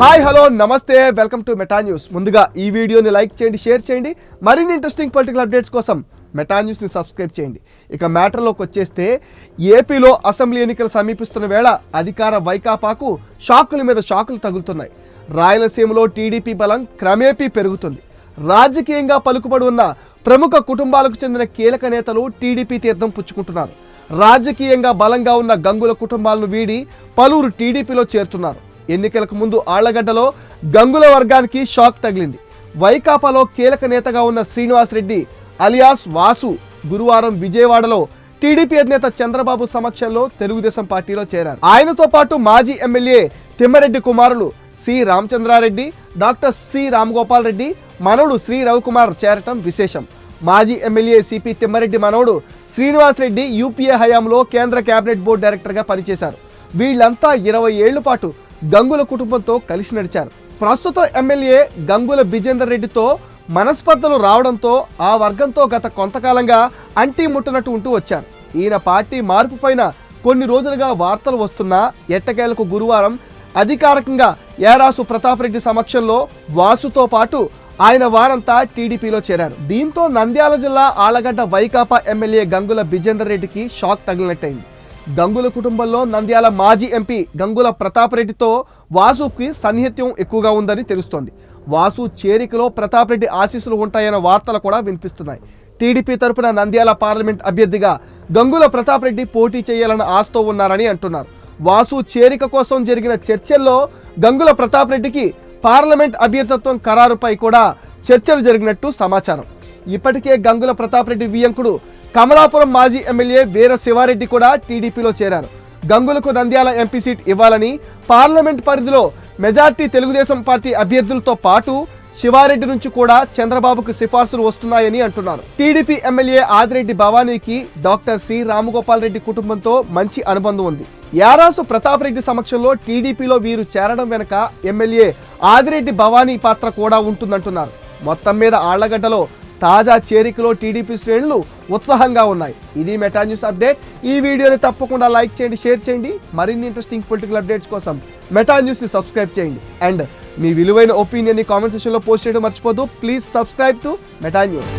Hi hello నమస్తే welcome to Meta News. ముందుగా ఈ వీడియోని లైక్ చేయండి షేర్ చేయండి. మరిన్ని ఇంట్రెస్టింగ్ పొలిటికల్ అప్డేట్స్ కోసం మెటా న్యూస్ని సబ్స్క్రైబ్ చేయండి. ఇక మ్యాటర్లోకి వచ్చేస్తే ఏపీలో అసెంబ్లీ ఎన్నికలు సమీపిస్తున్న వేళ అధికార వైకాపాకు షాకుల మీద షాకులు తగులుతున్నాయి. రాయలసీమలో టీడీపీ బలం క్రమేపీ పెరుగుతుంది. రాజకీయంగా పలుకుబడి ఉన్న ప్రముఖ కుటుంబాలకు చెందిన కీలక నేతలు టీడీపీ తీర్థం పుచ్చుకుంటున్నారు. రాజకీయంగా బలంగా ఉన్న గంగుల కుటుంబాలను వీడి పలువురు టీడీపీలో చేరుతున్నారు. ఎన్నికలకు ముందు ఆళ్ళగడ్డలో గంగుల వర్గానికి షాక్ తగిలింది. వైకాపాలో కీలక నేతగా ఉన్న శ్రీనివాస్ రెడ్డి అలియాస్ వాసు గురువారం విజయవాడలో టీడీపీ అధినేత చంద్రబాబు సమక్షంలో తెలుగుదేశం పార్టీలో చేరారు. ఆయనతో పాటు మాజీ ఎమ్మెల్యే తిమ్మరెడ్డి కుమారులు C. Ramachandrareddy doctor C. Ramagopal Reddy మనవడు శ్రీ. రవికుమార్ చేరటం విశేషం. మాజీ ఎమ్మెల్యే సిపి తిమ్మారెడ్డి మనవడు శ్రీనివాస్ రెడ్డి యూపీఏ హయాంలో కేంద్ర కేబినెట్ బోర్డు డైరెక్టర్గా పనిచేశారు. వీళ్ళంతా ఇరవై ఏళ్ళ పాటు గంగుల కుటుంబంతో కలిసి నడిచారు. ప్రస్తుత ఎమ్మెల్యే గంగుల బిజేందర్ రెడ్డితో మనస్పర్ధలు రావడంతో ఆ వర్గంతో గత కొంతకాలంగా అంటీ ముట్టనట్టు ఉంటూ వచ్చారు. ఈయన పార్టీ మార్పు పైన కొన్ని రోజులుగా వార్తలు వస్తున్నా ఎట్టకేలకు గురువారం అధికారికంగా ఏరాసు ప్రతాప్ రెడ్డి సమక్షంలో వాసుతో పాటు ఆయన వారంతా టీడీపీలో చేరారు. దీంతో నంద్యాల జిల్లా ఆలగడ్డ వైకాపా ఎమ్మెల్యే గంగుల బిజేందర్ రెడ్డికి షాక్ తగిలినట్టయింది. గంగుల కుటుంబంలో నంద్యాల మాజీ ఎంపీ గంగుల ప్రతాప్ రెడ్డితో వాసుకి సన్నిహిత్యం ఎక్కువగా ఉందని తెలుస్తోంది. వాసు చేరికలో ప్రతాప్ రెడ్డి ఆశీస్సులు ఉంటాయన్న వార్తలు కూడా వినిపిస్తున్నాయి. టీడీపీ తరపున నంద్యాల పార్లమెంట్ అభ్యర్థిగా గంగుల ప్రతాపరెడ్డి పోటీ చేయాలన్న ఆశతో ఉన్నారని అంటున్నారు. వాసు చేరిక కోసం జరిగిన చర్చల్లో గంగుల ప్రతాప్ రెడ్డికి పార్లమెంట్ అభ్యర్థిత్వం ఖరారుపై కూడా చర్చలు జరిగినట్టు సమాచారం. ఇప్పటికే గంగుల ప్రతాప్ రెడ్డి వియంకుడు కమలాపురం మాజీ ఎమ్మెల్యే వీర శివారెడ్డి కూడా టీడీపీలో చేరారు. గంగులకు నంద్యాల ఎంపీ సీట్ ఇవ్వాలని పార్లమెంట్ పరిధిలో మెజార్టీ తెలుగుదేశం పార్టీ అభ్యర్థులతో పాటు శివారెడ్డి నుంచి కూడా చంద్రబాబుకు సిఫార్సులు వస్తున్నాయని అంటున్నారు. టీడీపీ ఎమ్మెల్యే ఆదిరెడ్డి భవానీకి డాక్టర్ సి రామగోపాల్ రెడ్డి కుటుంబంతో మంచి అనుబంధం ఉంది. యారాసు ప్రతాప్ రెడ్డి సమక్షంలో టీడీపీలో వీరు చేరడం వెనుక ఎమ్మెల్యే ఆదిరెడ్డి భవానీ పాత్ర కూడా ఉంటుందంటున్నారు. మొత్తం మీద ఆళ్ళగడ్డలో తాజా చేరికలో టీడీపీ శ్రేణులు ఉత్సాహంగా ఉన్నాయి. ఇది మెటా న్యూస్ అప్డేట్. ఈ వీడియోని తప్పకుండా లైక్ చేయండి షేర్ చేయండి. మరిన్ని ఇంట్రెస్టింగ్ పొలిటికల్ అప్డేట్స్ కోసం మెటా న్యూస్ని సబ్స్క్రైబ్ చేయండి. అండ్ మీ విలువైన ఒపీనియన్ని కామెంట్ సెక్షన్లో పోస్ట్ చేయడం మర్చిపోదు please subscribe to Meta News.